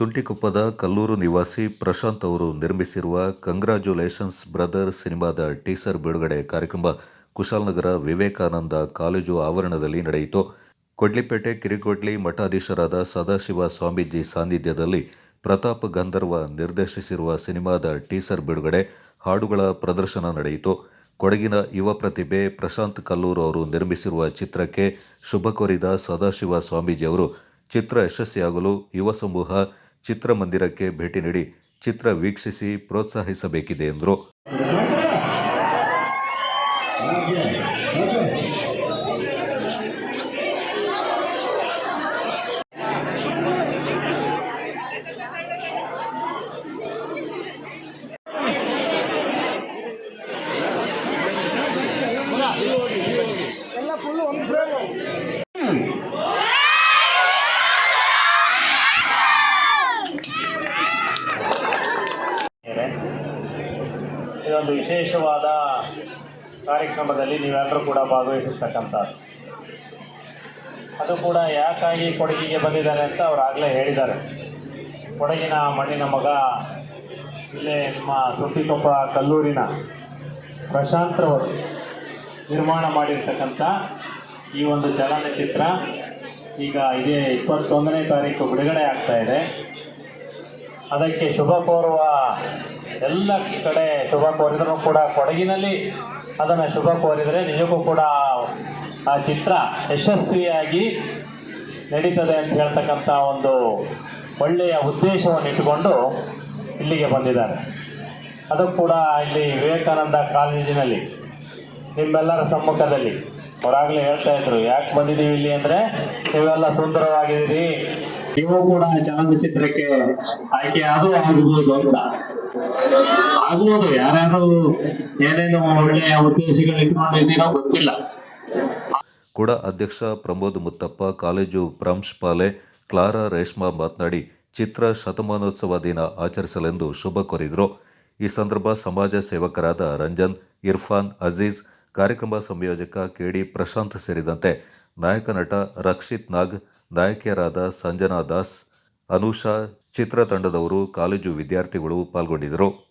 ಸುಂಟಿಕೊಪ್ಪದ ಕಲ್ಲೂರು ನಿವಾಸಿ ಪ್ರಶಾಂತ್ ಅವರು ನಿರ್ಮಿಸಿರುವ ಕಂಗ್ರಾಚ್ಯುಲೇಷನ್ಸ್ ಬ್ರದರ್ ಸಿನಿಮಾದ ಟೀಸರ್ ಬಿಡುಗಡೆ ಕಾರ್ಯಕ್ರಮ ಕುಶಾಲನಗರ ವಿವೇಕಾನಂದ ಕಾಲೇಜು ಆವರಣದಲ್ಲಿ ನಡೆಯಿತು. ಕೊಡ್ಲಿಪೇಟೆ ಕಿರಿಕೊಡ್ಲಿ ಮಠಾಧೀಶರಾದ ಸದಾಶಿವ ಸ್ವಾಮೀಜಿ ಸಾನ್ನಿಧ್ಯದಲ್ಲಿ ಪ್ರತಾಪ್ ಗಂಧರ್ವ ನಿರ್ದೇಶಿಸಿರುವ ಸಿನಿಮಾದ ಟೀಸರ್ ಬಿಡುಗಡೆ ಹಾಡುಗಳ ಪ್ರದರ್ಶನ ನಡೆಯಿತು. ಕೊಡಗಿನ ಯುವ ಪ್ರತಿಭೆ ಪ್ರಶಾಂತ್ ಕಲ್ಲೂರು ಅವರು ನಿರ್ಮಿಸಿರುವ ಚಿತ್ರಕ್ಕೆ ಶುಭ ಕೋರಿದ ಸದಾಶಿವ ಸ್ವಾಮೀಜಿ ಅವರು ಚಿತ್ರ ಯಶಸ್ವಿಯಾಗಲು ಯುವ ಸಮೂಹ ಚಿತ್ರಮಂದಿರಕ್ಕೆ ಭೇಟಿ ನೀಡಿ ಚಿತ್ರ ವೀಕ್ಷಿಸಿ ಪ್ರೋತ್ಸಾಹಿಸಬೇಕಿದೆ ಎಂದರು. ಎಲ್ಲ ಫುಲ್ ಒಂದು ಇದೊಂದು ವಿಶೇಷವಾದ ಕಾರ್ಯಕ್ರಮದಲ್ಲಿ ನೀವೆಲ್ಲರೂ ಕೂಡ ಭಾಗವಹಿಸಿರ್ತಕ್ಕಂಥದ್ದು. ಅದು ಕೂಡ ಯಾಕಾಗಿ ಕೊಡಗಿಗೆ ಬಂದಿದ್ದಾರೆ ಅಂತ ಅವ್ರು ಆಗಲೇ ಹೇಳಿದ್ದಾರೆ. ಕೊಡಗಿನ ಮಣ್ಣಿನ ಮಗ, ಇಲ್ಲೇ ನಿಮ್ಮ ಸುಟ್ಟಿಕೊಪ್ಪ ಕಲ್ಲೂರಿನ ಪ್ರಶಾಂತ್ರವರು ನಿರ್ಮಾಣ ಮಾಡಿರ್ತಕ್ಕಂಥ ಈ ಒಂದು ಚಲನಚಿತ್ರ ಈಗ ಇದೇ ಇಪ್ಪತ್ತೊಂದನೇ ತಾರೀಕು ಬಿಡುಗಡೆ ಆಗ್ತಾ ಇದೆ. ಅದಕ್ಕೆ ಶುಭ ಕೋರುವ ಎಲ್ಲ ಕಡೆ ಶುಭ ಕೋರಿದರೂ ಕೂಡ ಕೊಡಗಿನಲ್ಲಿ ಅದನ್ನು ಶುಭ ಕೋರಿದರೆ ನಿಜಕ್ಕೂ ಕೂಡ ಆ ಚಿತ್ರ ಯಶಸ್ವಿಯಾಗಿ ನಡೀತದೆ ಅಂತ ಹೇಳ್ತಕ್ಕಂಥ ಒಂದು ಒಳ್ಳೆಯ ಉದ್ದೇಶವನ್ನು ಇಟ್ಟುಕೊಂಡು ಇಲ್ಲಿಗೆ ಬಂದಿದ್ದಾರೆ. ಅದು ಕೂಡ ಇಲ್ಲಿ ವಿವೇಕಾನಂದ ಕಾಲೇಜಿನಲ್ಲಿ ನಿಮ್ಮೆಲ್ಲರ ಸಮ್ಮುಖದಲ್ಲಿ. ಅವರಾಗಲೇ ಹೇಳ್ತಾ ಇದ್ರು, ಯಾಕೆ ಬಂದಿದ್ದೀವಿ ಇಲ್ಲಿ ಅಂದ್ರೆ ನೀವೆಲ್ಲ ಸುಂದರವಾಗಿದ್ದೀರಿ. ನೀವು ಕೂಡ ಚಲನಚಿತ್ರಕ್ಕೆ ಆಯ್ಕೆ ಅದು ಆಗಬಹುದು ಅಂತ. ಆಗ್ಬೋದು ಯಾರ್ಯಾರು ಏನೇನು ಒಳ್ಳೆಯ ಉದ್ದೇಶಗಳು ಇಟ್ಕೊಂಡಿದ್ದೀರೋ ಗೊತ್ತಿಲ್ಲ. ಕೂಡ ಅಧ್ಯಕ್ಷ ಪ್ರಮೋದ್ ಮುತ್ತಪ್ಪ, ಕಾಲೇಜು ಪ್ರಾಂಶುಪಾಲೆ ಕ್ಲಾರಾ ರೇಷ್ಮಾ ಮಾತನಾಡಿ, ಚಿತ್ರ ಶತಮಾನೋತ್ಸವ ದಿನ ಆಚರಿಸಲೆಂದು ಶುಭ ಕೋರಿದರು. ಈ ಸಂದರ್ಭ ಸಮಾಜ ಸೇವಕರಾದ ರಂಜನ್, ಇರ್ಫಾನ್, ಅಜೀಜ್, ಕಾರ್ಯಕ್ರಮ ಸಂಯೋಜಕ ಕೆಡಿ ಪ್ರಶಾಂತ್ ಸೇರಿದಂತೆ ನಾಯಕ ನಟ ರಕ್ಷಿತ್ ನಾಗ್, ನಾಯಕಿಯರಾದ ಸಂಜನಾ ದಾಸ್, ಅನುಷಾ ಚಿತ್ರತಂಡದವರು ಕಾಲೇಜು ವಿದ್ಯಾರ್ಥಿಗಳು ಪಾಲ್ಗೊಂಡಿದ್ದರು.